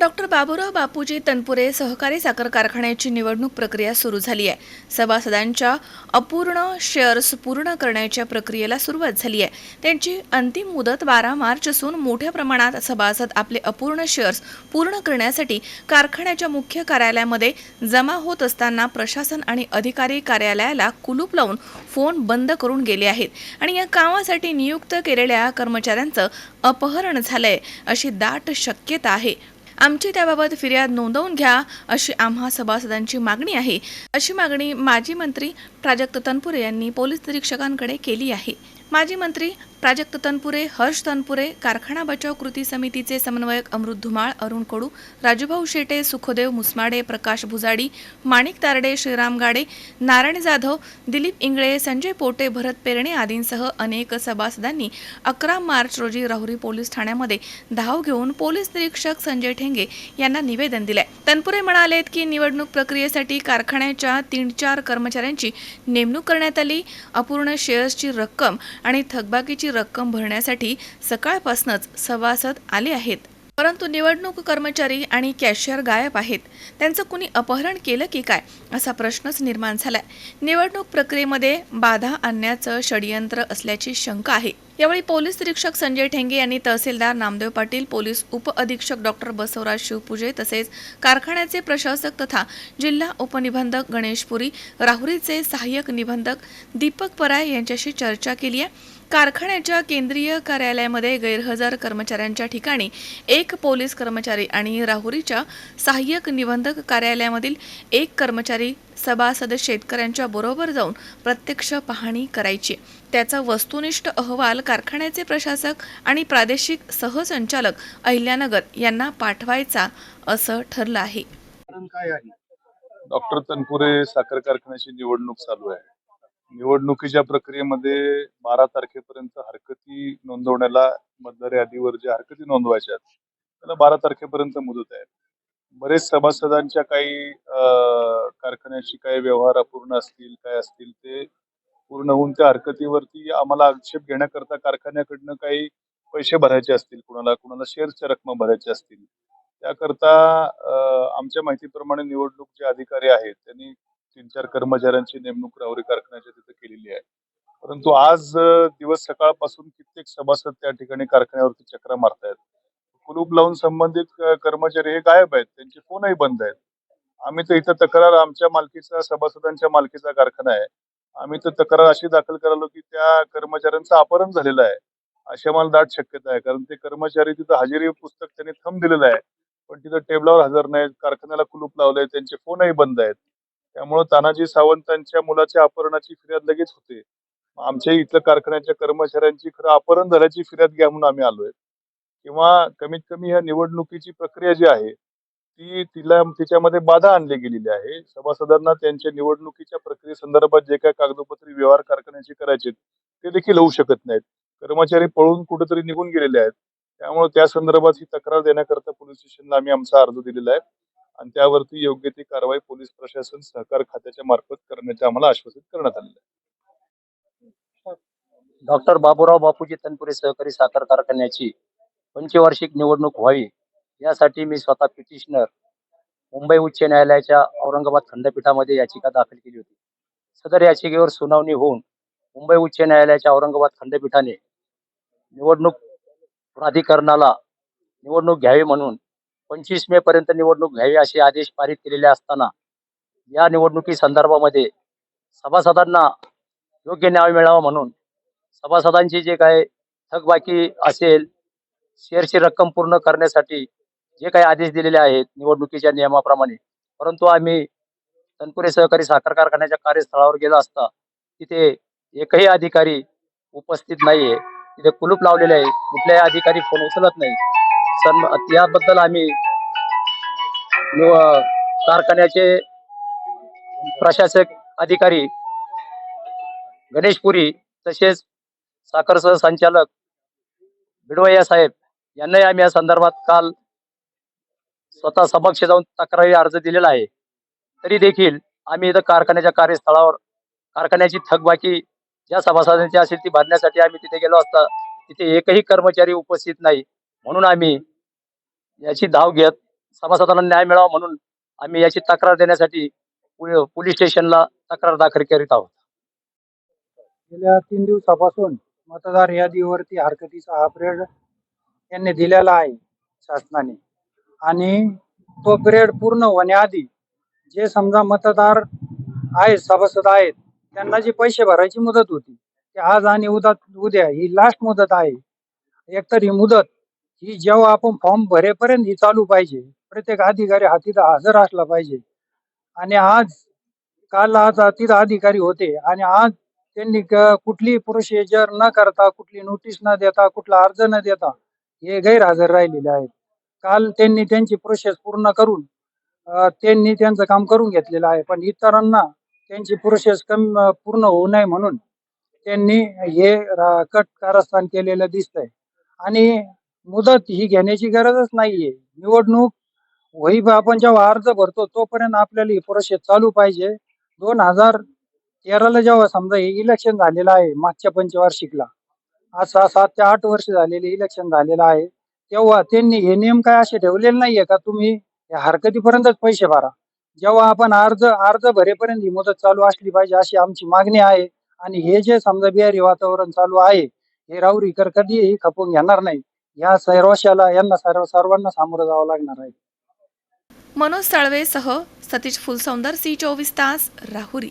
Doctor Baburao Bapuji Tanpure सहकारी साखर कारखान्याची निवडणूक प्रक्रिया सुरू झाली आहे. सभासदांच्या अपूर्ण शेअर्स पूर्ण करण्याच्या प्रक्रियेला सुरुवात झाली आहे. त्यांची अंतिम मुदत बारा मार्च असून मोठ्या प्रमाणात सभासद आपले अपूर्ण शेअर्स पूर्ण करण्यासाठी कारखान्याच्या मुख्य कार्यालयामध्ये जमा होत असताना प्रशासन आणि अधिकारी कार्यालयाला कुलूप लावून फोन बंद करून गेले आहेत आणि या कामासाठी नियुक्त केलेल्या कर्मचाऱ्यांचं अपहरण झालंय अशी दाट शक्यता आहे. आमची त्याबाबत फिर्याद नोंदवून घ्या अशी आम्हा सभासदांची मागणी आहे. अशी मागणी माजी मंत्री प्राजक्त तनपुरे यांनी पोलीस निरीक्षकांकडे केली आहे. माजी मंत्री प्राजक्त तनपुरे हर्ष तनपुरे कारखाना बचाव कृती समितीचे समन्वयक अमृत धुमाळ अरुण कडू राजूभाऊ शेटे सुखदेव मुसमाडे प्रकाश भुजाडी माणिक तारडे श्रीराम गाडे नारायण जाधव दिलीप इंगळे संजय पोटे भरत पेरणे आदींसह अनेक सभासदांनी अकरा मार्च रोजी राहुरी पोलीस ठाण्यामध्ये धाव घेऊन पोलीस निरीक्षक संजय ठेंगे यांना निवेदन दिले तनपुरे म्हणालेत की निवडणूक प्रक्रियेसाठी कारखान्याच्या तीन चार कर्मचाऱ्यांची नेमणूक करण्यात आली. अपूर्ण शेअर्सची रक्कम आणि थकबाकीची रक्कम भरण्यासाठी सकाळपासूनच सभासद आले आहेत. परंतु निवडणूक कर्मचारी आणि कॅशियर गायब आहेत. त्यांचं कुणी अपहरण केलं की काय? असा प्रश्नच निर्माण झालाय. निवडणूक प्रक्रियेमध्ये बाधा आणण्याचं षडयंत्र असल्याची शंका आहे. यावेळी पोलीस निरीक्षक संजय ठेंगे यांनी तहसीलदार नामदेव पाटील पोलीस उपअधीक्षक डॉक्टर बसवराज शिवपूजे तसेच कारखान्याचे प्रशासक तथा जिल्हा उपनिबंधक गणेशपुरी राहुरीचे सहाय्यक निबंधक दीपक पराय यांच्याशी चर्चा केली आहे. कारखान्याच्या केंद्रीय कार्यालयामध्ये गैरहजर कर्मचाऱ्यांच्या ठिकाणी एक पोलीस कर्मचारी आणि राहुरीच्या सहाय्यक निबंधक कार्यालयामधील एक कर्मचारी सभासद शेतकऱ्यांच्या बरोबर जाऊन प्रत्यक्ष पाहणी करायची. त्याचा वस्तुनिष्ठ अहवाल कारखान्याचे प्रशासक आणि प्रादेशिक सहसंचालक अहिल्यानगर यांना पाठवायचा असं ठरलं आहे. कारण काय आहे? डॉक्टर तनपुरे साखर कारखान्याची निवडणूक चालू आहे. निवडणुकीच्या प्रक्रियेमध्ये बारा तारखेपर्यंत हरकती नोंदवण्याला मतदार यादीवर ज्या हरकती नोंदवायच्या आहेत त्याला बारा तारखेपर्यंत मुदत आहे. बरेच सभासदांच्या काही कारखान्याशी कारखान्याची काही व्यवहार अपूर्ण असतील काय असतील ते पूर्ण होऊन त्या हरकतीवरती आम्हाला आक्षेप घेण्याकरता कारखान्याकडनं काही पैसे भरायचे असतील कुणाला कुणाला शेअरच्या रक्कम भरायच्या असतील. त्याकरता आमच्या माहितीप्रमाणे निवडणूक जे अधिकारी आहेत त्यांनी तीन चार कर्मचाऱ्यांची नेमणूक राहुरी कारखान्याच्या तिथे केलेली आहे. परंतु आज दिवस सकाळपासून कित्येक सभासद त्या ठिकाणी कारखान्यावरती चक्रा मारतायत. कुलूप लावून संबंधित कर्मचारी हे गायब आहेत. त्यांचे फोनही बंद आहेत. आम्ही तर इथं तक्रार आमच्या मालकीचा सभासदांच्या मालकीचा कारखाना आहे. आम्ही तर तक्रार अशी दाखल करालो की त्या कर्मचाऱ्यांचं अपहरण झालेलं आहे. अशा मला दाट शक्यता आहे. कारण ते कर्मचारी तिथं हजेरी पुस्तक त्यांनी थंब दिलेलं आहे. पण तिथं टेबलावर हजर नाहीत कारखान्याला कुलूप लावलंय. त्यांचे फोनही बंद आहेत. त्यामुळे तानाजी सावंतांच्या मुलाच्या अपहरणाची फिर्याद लगेच होते. आमच्या इथल्या कारखान्याच्या कर्मचाऱ्यांची खरं अपहरण झाल्याची फिर्याद घ्या म्हणून आम्ही आलोय. किंवा कमीत कमी ह्या निवडणुकीची प्रक्रिया जी आहे ती तिला तिच्यामध्ये बाधा आणली गेलेली आहे. सभासदांना त्यांच्या निवडणुकीच्या प्रक्रियेसंदर्भात जे काही कागदोपत्री व्यवहार कारखान्याचे करायचे ते देखील होऊ शकत नाहीत. कर्मचारी पळून कुठेतरी निघून गेलेले आहेत. त्यामुळे त्या संदर्भात ही तक्रार देण्याकरता पोलीस स्टेशनला आम्ही आमचा अर्ज दिलेला आहे आणि त्यावरती योग्य ती कारवाई पोलीस प्रशासन सहकार खात्याच्या मार्फत करण्याचे आम्हाला आश्वासित करण्यात आलेलं आहे. डॉक्टर बाबूराव बापूजी तनपुरे सहकारी साखर कारखान्याची पंचवार्षिक निवडणूक व्हावी यासाठी मी स्वतः पिटिशनर मुंबई उच्च न्यायालयाच्या औरंगाबाद खंडपीठामध्ये याचिका दाखल केली होती. सदर याचिकेवर सुनावणी होऊन मुंबई उच्च न्यायालयाच्या औरंगाबाद खंडपीठाने निवडणूक प्राधिकरणाला निवडणूक घ्यावी म्हणून पंचवीस मे पर्यंत निवडणूक घ्यावी असे आदेश पारित केलेले असताना या निवडणुकी संदर्भामध्ये सभासदांना योग्य न्याय मिळावा म्हणून सभासदांची जे काय थकबाकी असेल शेअरची रक्कम पूर्ण करण्यासाठी जे काही आदेश दिलेले आहेत निवडणुकीच्या नियमाप्रमाणे परंतु आम्ही तनपुरे सहकारी साखर कारखान्याच्या कार्यस्थळावर गेलो असता तिथे एकही अधिकारी उपस्थित नाहीये. तिथे कुलूप लावलेले आहे. कुठल्याही अधिकारी फोन उचलत नाही. सन याबद्दल आम्ही कारखान्याचे प्रशासक अधिकारी गणेशपुरी तसेच साखर संचालक भिडवय्या साहेब यांनाही आम्ही या संदर्भात काल स्वतः समक्ष जाऊन तक्रारी अर्ज दिलेला आहे. तरी देखील आम्ही इथं कारखान्याच्या कार्यस्थळावर कारखान्याची थकबाकी ज्या सभासदांची असेल ती भरण्यासाठी आम्ही तिथे गेलो असता तिथे एकही कर्मचारी उपस्थित नाही. म्हणून आम्ही याची धाव घेत सभासदांना न्याय मिळावा म्हणून आम्ही याची तक्रार देण्यासाठी पु- पोलीस स्टेशनला तक्रार दाखल करीत आहोत. गेल्या तीन दिवसापासून मतदार यादीवरती हरकतीचा हा पिरियड यांनी दिलेला आहे शासनाने. आणि तो पिरियड पूर्ण होण्याआधी जे समजा मतदार आहेत सभासद आहेत त्यांना जी पैसे भरायची मुदत होती ते आज आणि उद्या उद्या ही लास्ट मुदत आहे. एकतर ही मुदत ही जेव्हा आपण फॉर्म भरेपर्यंत ही चालू पाहिजे प्रत्येक अधिकारी हा तिथं हजर असला पाहिजे. आणि आज काल आज तिथं अधिकारी होते आणि आज त्यांनी क- कुठली प्रोसिजर न करता कुठली नोटीस न देता कुठला अर्ज न देता हे गैरहजर राहिलेले आहेत. काल त्यांनी त्यांची प्रोसेस पूर्ण करून त्यांनी त्यांचं काम करून घेतलेलं आहे. पण इतरांना त्यांची प्रोसेस कमी पूर्ण होऊ नये म्हणून त्यांनी हे रा- कट कारस्थान केलेलं दिसतंय. आणि मुदत ही घेण्याची गरजच नाहीये. निवडणूक होई आपण जेव्हा अर्ज भरतो तोपर्यंत आपल्याला ही प्रोसेस चालू पाहिजे. दोन हजार तेराला जेव्हा समजा हे इलेक्शन झालेलं आहे मागच्या पंचवार्षिकला असा सहा सात ते आठ वर्ष झालेले इलेक्शन झालेलं आहे. तेव्हा त्यांनी हे नियम काय असे ठेवलेले नाहीये का? तुम्ही या हरकतीपर्यंतच पैसे भरा. जेव्हा आपण अर्ज अर्ज भरेपर्यंत ही मुदत चालू असली पाहिजे अशी आमची मागणी आहे. आणि हे जे समजा बिहारी वातावरण चालू आहे हे राऊरीकर कधीही खपून घेणार नाही. या सर्वशाला यांना सर्व सर्वांना सामोरं जावं लागणार आहे. मनोज साळवेसह सतीश फुलसौंदर सी चोवीस तास राहुरी.